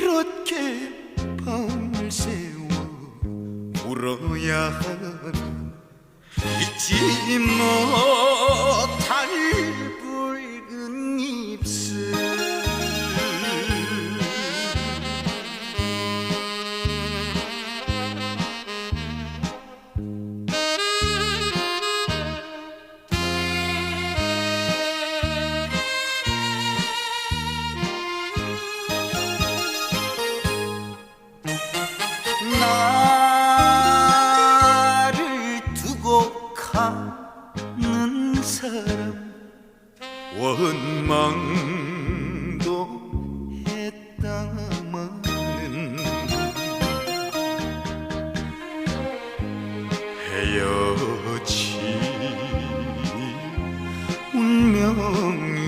이렇게 밤을 새워 울어야 하나 잊지 못 사랑하는 사람 원망도 했다마는 헤어지 운명이